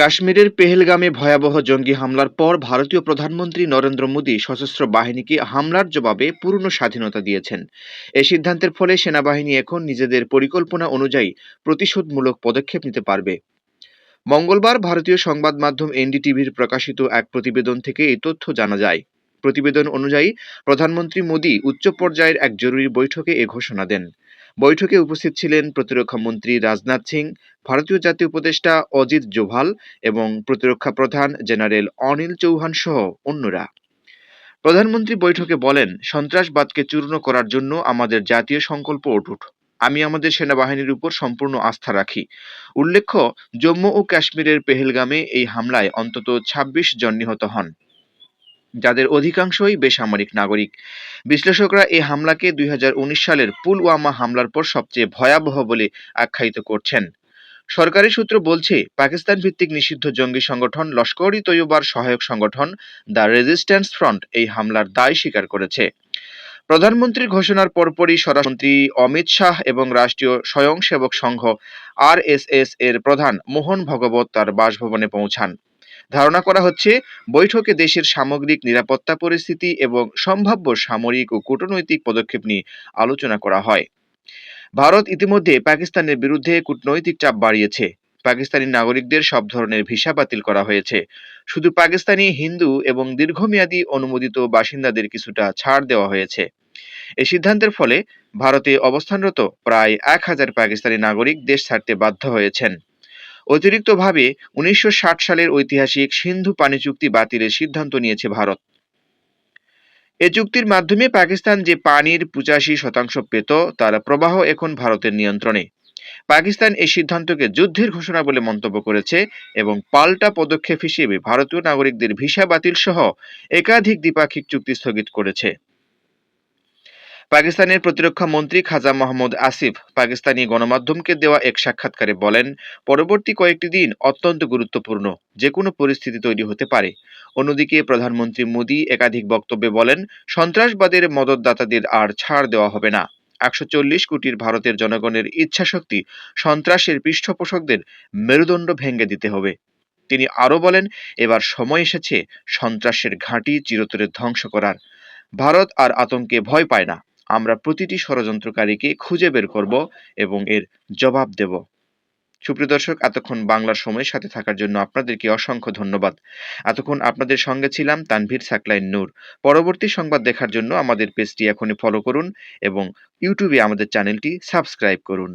কাশ্মীরের পেহেলগামে ভয়াবহ জঙ্গি হামলার পর ভারতীয় প্রধানমন্ত্রী নরেন্দ্র মোদী সশস্ত্র বাহিনীকে হামলার জবাবে পূর্ণ স্বাধীনতা দিয়েছেন। এ সিদ্ধান্তের ফলে সেনাবাহিনী এখন নিজেদের পরিকল্পনা অনুযায়ী প্রতিশোধমূলক পদক্ষেপ নিতে পারবে। মঙ্গলবার ভারতীয় সংবাদ মাধ্যম এনডিটিভির প্রকাশিত এক প্রতিবেদন থেকে এই তথ্য জানা যায়। প্রতিবেদন অনুযায়ী প্রধানমন্ত্রী মোদী উচ্চ পর্যায়ের এক জরুরি বৈঠকে এ ঘোষণা দেন। বৈঠকে উপস্থিত ছিলেন প্রতিরক্ষা মন্ত্রী রাজনাথ সিং, ভারতীয় জাতীয় উপদেষ্টা অজিত জোভাল এবং প্রতিরক্ষা প্রধান জেনারেল অনিল চৌহান সহ অন্যরা। প্রধানমন্ত্রী বৈঠকে বলেন, সন্ত্রাসবাদকে চূর্ণ করার জন্য আমাদের জাতীয় সংকল্প অটুট। আমি আমাদের সেনাবাহিনীর উপর সম্পূর্ণ আস্থা রাখি। উল্লেখ্য, জম্মু ও কাশ্মীরের পেহেলগামে এই হামলায় অন্তত ২৬ জন নিহত হন। যাদের অধিকাংশই বেসামরিক নাগরিক। বিশ্লেষকরা এই হামলাকে দুই হাজার উনিশ সালের পুলওয়ামা হামলার পর সবচেয়ে ভয়াবহ বলে আখ্যায়িত করছেন। সরকারি সূত্র বলছে পাকিস্তান ভিত্তিক নিষিদ্ধ জঙ্গি সংগঠন লস্কর ই তৈয়বার সহায়ক সংগঠন দ্য রেজিস্ট্যান্স ফ্রন্ট এই হামলার দায় স্বীকার করেছে। প্রধানমন্ত্রীর ঘোষণার পরপরই স্বরাষ্ট্রমন্ত্রী অমিত শাহ এবং রাষ্ট্রীয় স্বয়ংসেবক সংঘ আরএসএস এর প্রধান মোহন ভগবত তার বাসভবনে পৌঁছান। ধারণা করা হচ্ছে, বৈঠকে দেশের সামগ্রিক নিরাপত্তা পরিস্থিতি এবং সম্ভাব্য সামরিক ও কূটনৈতিক পদক্ষেপ নিয়ে আলোচনা করা হয়। ভারত ইতিমধ্যে পাকিস্তানের বিরুদ্ধে কূটনৈতিক চাপ বাড়িয়েছে। পাকিস্তানি নাগরিকদের সব ধরনের ভিসা বাতিল করা হয়েছে। শুধু পাকিস্তানি, হিন্দু এবং দীর্ঘমেয়াদী অনুমোদিত বাসিন্দাদের কিছুটা ছাড় দেওয়া হয়েছে। এই সিদ্ধান্তের ফলে ভারতে অবস্থানরত প্রায় এক হাজার পাকিস্তানি নাগরিক দেশ ছাড়তে বাধ্য হয়েছেন। অতিরিক্তভাবে উনিশশো ষাট সালের ঐতিহাসিক সিন্ধু পানি চুক্তি বাতিলের সিদ্ধান্ত নিয়েছে ভারত। এ চুক্তির মাধ্যমে পাকিস্তান যে পানির পঁচাশি শতাংশ পেত, তার প্রবাহ এখন ভারতের নিয়ন্ত্রণে। পাকিস্তান এই সিদ্ধান্তকে যুদ্ধের ঘোষণা বলে মন্তব্য করেছে এবং পাল্টা পদক্ষেপ হিসেবে ভারতীয় নাগরিকদের ভিসা বাতিল সহ একাধিক দ্বিপাক্ষিক চুক্তি স্থগিত করেছে। পাকিস্তানের প্রতিরক্ষা মন্ত্রী খাজা মোহাম্মদ আসিফ পাকিস্তানি গণমাধ্যমকে দেওয়া এক সাক্ষাৎকারে বলেন, পরবর্তী কয়েকটি দিন অত্যন্ত গুরুত্বপূর্ণ যে কোনো পরিস্থিতি তৈরি হতে পারে। অন্যদিকে প্রধানমন্ত্রী মোদী একাধিক বক্তব্যে বলেন, সন্ত্রাসবাদের মদতদাতাদের আর ছাড় দেওয়া হবে না। একশো চল্লিশ কোটির ভারতের জনগণের ইচ্ছাশক্তি সন্ত্রাসের পৃষ্ঠপোষকদের মেরুদণ্ড ভেঙে দিতে হবে। তিনি আরও বলেন, এবার সময় এসেছে সন্ত্রাসের ঘাঁটি চিরতরে ধ্বংস করার। ভারত আর আতঙ্কে ভয় পায় না। আমরা প্রতিটি ষড়যন্ত্রকারীকে খুঁজে বের করব এবং এর জবাব দেব। সুপ্রিয় দর্শক, এতক্ষণ বাংলার সময়ের সাথে থাকার জন্য আপনাদেরকে অসংখ্য ধন্যবাদ। এতক্ষণ আপনাদের সঙ্গে ছিলাম তানভীর সাকলাইন নূর। পরবর্তী সংবাদ দেখার জন্য আমাদের পেজটি এখনই ফলো করুন এবং ইউটিউবে আমাদের চ্যানেলটি সাবস্ক্রাইব করুন।